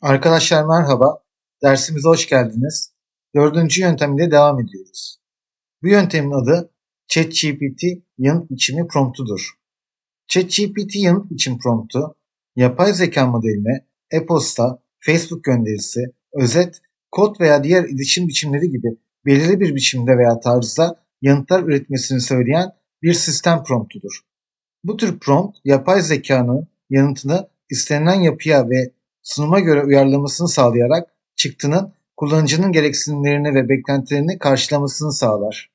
Arkadaşlar merhaba. Dersimize hoş geldiniz. Dördüncü yöntemle devam ediyoruz. Bu yöntemin adı ChatGPT yanıt biçimi promptudur. ChatGPT yanıt biçim promptu, yapay zeka modeline e-posta, Facebook gönderisi, özet, kod veya diğer iletişim biçimleri gibi belirli bir biçimde veya tarzda yanıtlar üretmesini söyleyen bir sistem promptudur. Bu tür prompt, yapay zekanın yanıtını istenilen yapıya ve sunuma göre uyarlamasını sağlayarak çıktının kullanıcının gereksinimlerini ve beklentilerini karşılamasını sağlar.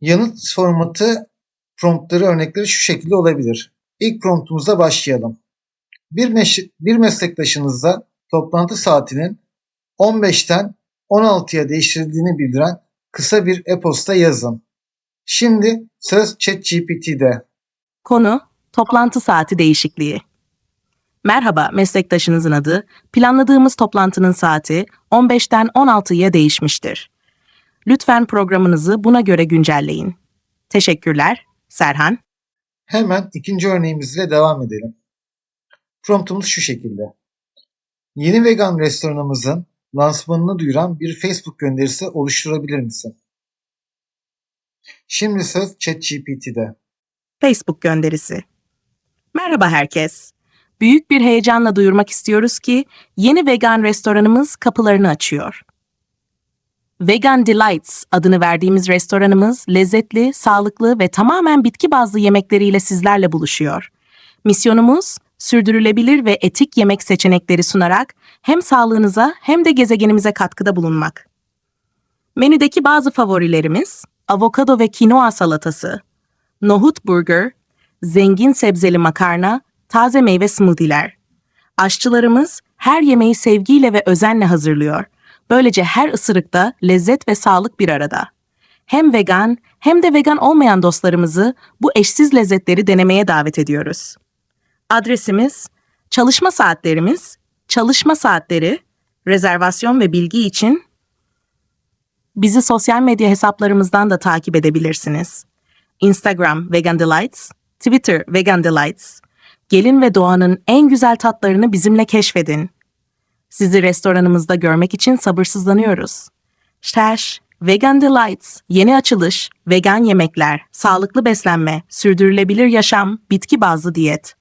Yanıt formatı promptları örnekleri şu şekilde olabilir. İlk promptumuzda başlayalım. Bir, meş- bir meslektaşınızla toplantı saatinin 15'ten 16'ya değiştirildiğini bildiren kısa bir e-posta yazın. Şimdi söz ChatGPT'de. Konu toplantı saati değişikliği. Merhaba, meslektaşınızın adı. Planladığımız toplantının saati 15'ten 16'ya değişmiştir. Lütfen programınızı buna göre güncelleyin. Teşekkürler. Serhan. Hemen ikinci örneğimizle devam edelim. Promptumuz şu şekilde. Yeni vegan restoranımızın lansmanını duyuran bir Facebook gönderisi oluşturabilir misin? Şimdi söz ChatGPT'de. Facebook gönderisi. Merhaba herkes. Büyük bir heyecanla duyurmak istiyoruz ki yeni vegan restoranımız kapılarını açıyor. Vegan Delights adını verdiğimiz restoranımız lezzetli, sağlıklı ve tamamen bitki bazlı yemekleriyle sizlerle buluşuyor. Misyonumuz sürdürülebilir ve etik yemek seçenekleri sunarak hem sağlığınıza hem de gezegenimize katkıda bulunmak. Menüdeki bazı favorilerimiz avokado ve kinoa salatası, nohut burger, zengin sebzeli makarna, taze meyve smoothie'ler. Aşçılarımız her yemeği sevgiyle ve özenle hazırlıyor. Böylece her ısırıkta lezzet ve sağlık bir arada. Hem vegan hem de vegan olmayan dostlarımızı bu eşsiz lezzetleri denemeye davet ediyoruz. Adresimiz, çalışma saatlerimiz, çalışma saatleri, rezervasyon ve bilgi için bizi sosyal medya hesaplarımızdan da takip edebilirsiniz. Instagram Vegan Delights, Twitter Vegan Delights. Gelin ve doğanın en güzel tatlarını bizimle keşfedin. Sizi restoranımızda görmek için sabırsızlanıyoruz. Stash, Vegan Delights, yeni açılış, vegan yemekler, sağlıklı beslenme, sürdürülebilir yaşam, bitki bazlı diyet.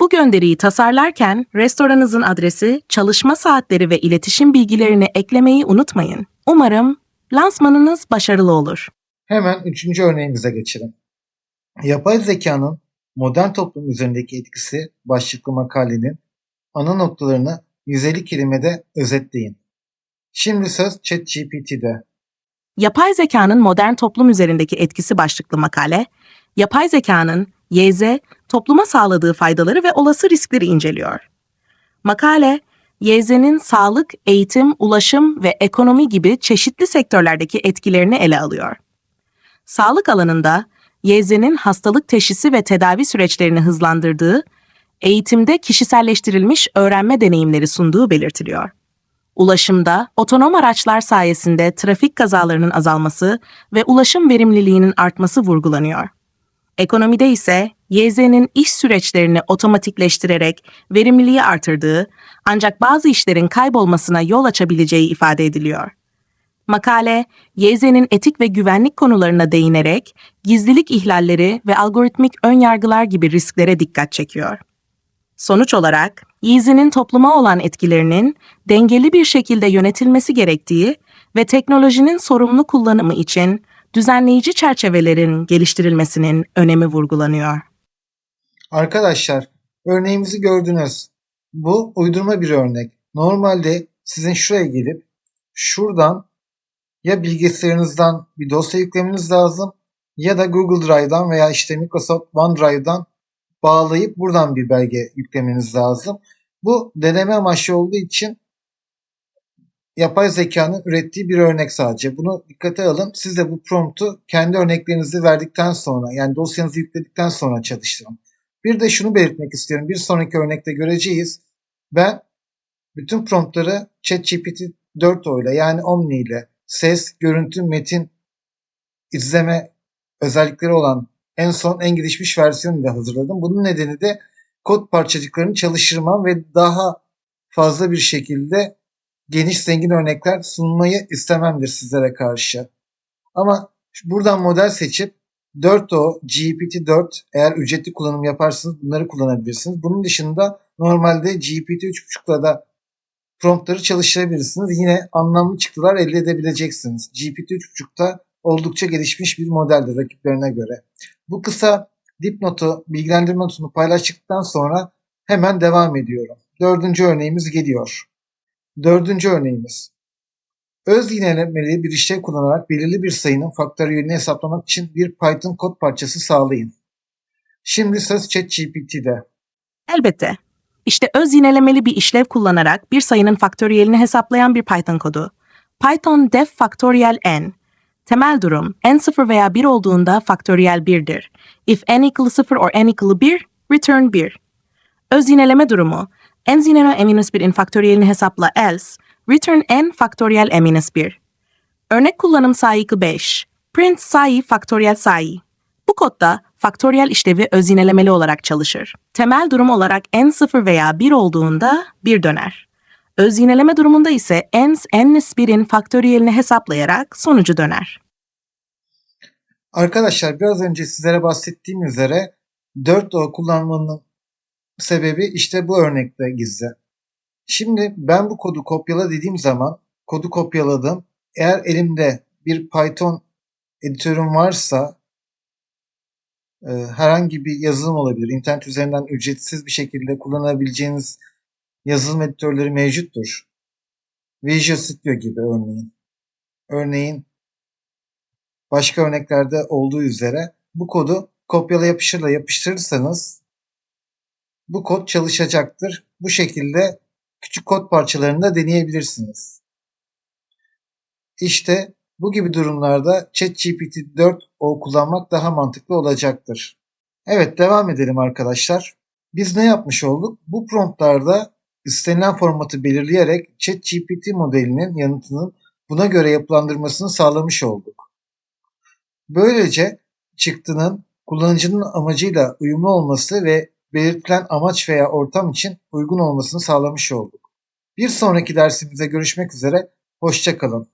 Bu gönderiyi tasarlarken restoranınızın adresi, çalışma saatleri ve iletişim bilgilerini eklemeyi unutmayın. Umarım lansmanınız başarılı olur. Hemen üçüncü örneğimize geçelim. Yapay zekanın modern toplum üzerindeki etkisi başlıklı makalenin ana noktalarını 150 kelimede özetleyin. Şimdi söz ChatGPT'de. Yapay zekanın modern toplum üzerindeki etkisi başlıklı makale, yapay zekanın YZ topluma sağladığı faydaları ve olası riskleri inceliyor. Makale, YZ'nin sağlık, eğitim, ulaşım ve ekonomi gibi çeşitli sektörlerdeki etkilerini ele alıyor. Sağlık alanında YZ'nin hastalık teşhisi ve tedavi süreçlerini hızlandırdığı, eğitimde kişiselleştirilmiş öğrenme deneyimleri sunduğu belirtiliyor. Ulaşımda otonom araçlar sayesinde trafik kazalarının azalması ve ulaşım verimliliğinin artması vurgulanıyor. Ekonomide ise YZ'nin iş süreçlerini otomatikleştirerek verimliliği artırdığı ancak bazı işlerin kaybolmasına yol açabileceği ifade ediliyor. Makale, YZ'nin etik ve güvenlik konularına değinerek gizlilik ihlalleri ve algoritmik önyargılar gibi risklere dikkat çekiyor. Sonuç olarak, YZ'nin topluma olan etkilerinin dengeli bir şekilde yönetilmesi gerektiği ve teknolojinin sorumlu kullanımı için düzenleyici çerçevelerin geliştirilmesinin önemi vurgulanıyor. Arkadaşlar örneğimizi gördünüz. Bu uydurma bir örnek. Normalde sizin şuraya gelip şuradan ya bilgisayarınızdan bir dosya yüklemeniz lazım ya da Google Drive'dan veya işte Microsoft OneDrive'dan bağlayıp buradan bir belge yüklemeniz lazım. Bu deneme amaçlı olduğu için yapay zekanın ürettiği bir örnek sadece. Bunu dikkate alın. Siz de bu promptu kendi örneklerinizi verdikten sonra yani dosyanızı yükledikten sonra çalıştırın. Bir de şunu belirtmek istiyorum. Bir sonraki örnekte göreceğiz. Ben bütün promptları ChatGPT 4o ile yani Omni ile ses, görüntü, metin izleme özellikleri olan en son en gelişmiş versiyonu ile hazırladım. Bunun nedeni de kod parçacıklarını çalıştırmam ve daha fazla bir şekilde geniş zengin örnekler sunmayı istememdir sizlere karşı. Ama buradan model seçip 4O, GPT-4 eğer ücretli kullanım yaparsanız bunları kullanabilirsiniz. Bunun dışında normalde GPT 3.5'la da promptları çalıştırabilirsiniz. Yine anlamlı çıktılar elde edebileceksiniz. GPT 3.5'ta oldukça gelişmiş bir modeldir rakiplerine göre. Bu kısa dipnotu, bilgilendirme notunu paylaştıktan sonra hemen devam ediyorum. Dördüncü örneğimiz geliyor. Dördüncü örneğimiz. Öz yinelemeli bir işlev kullanarak belirli bir sayının faktöriyelini hesaplamak için bir Python kod parçası sağlayın. Şimdi söz ChatGPT'de. Elbette. İşte öz yinelemeli bir işlev kullanarak bir sayının faktöriyelini hesaplayan bir Python kodu. Python def faktöriyel n. Temel durum n 0 veya 1 olduğunda faktöriyel 1'dir. If n equal 0 or n equal 1, return 1. Öz yineleme durumu n zinero minus 1'in faktöriyelini hesapla else, return n faktöriyel n minus 1. Örnek kullanım sayı 5. Print sayı faktöriyel sayı. Bu kodda faktöriyel işlevi öz yinelemeli olarak çalışır. Temel durum olarak n 0 veya 1 olduğunda 1 döner. Öz yineleme durumunda ise n n-1'in faktöriyelini hesaplayarak sonucu döner. Arkadaşlar biraz önce sizlere bahsettiğim üzere 4O kullanmanın sebebi işte bu örnekte gizli. Şimdi ben bu kodu kopyala dediğim zaman kodu kopyaladım. Eğer elimde bir Python editörüm varsa e, herhangi bir yazılım olabilir. İnternet üzerinden ücretsiz bir şekilde kullanabileceğiniz yazılım editörleri mevcuttur. Visual Studio gibi örneğin. Örneğin başka örneklerde olduğu üzere bu kodu kopyala yapıştırla yapıştırırsanız bu kod çalışacaktır. Bu şekilde küçük kod parçalarını da deneyebilirsiniz. İşte bu gibi durumlarda ChatGPT 4o kullanmak daha mantıklı olacaktır. Evet devam edelim arkadaşlar. Biz ne yapmış olduk? Bu promptlarda istenilen formatı belirleyerek ChatGPT modelinin yanıtının buna göre yapılandırmasını sağlamış olduk. Böylece çıktının kullanıcının amacıyla uyumlu olması ve belirtilen amaç veya ortam için uygun olmasını sağlamış olduk. Bir sonraki dersimize görüşmek üzere, hoşçakalın.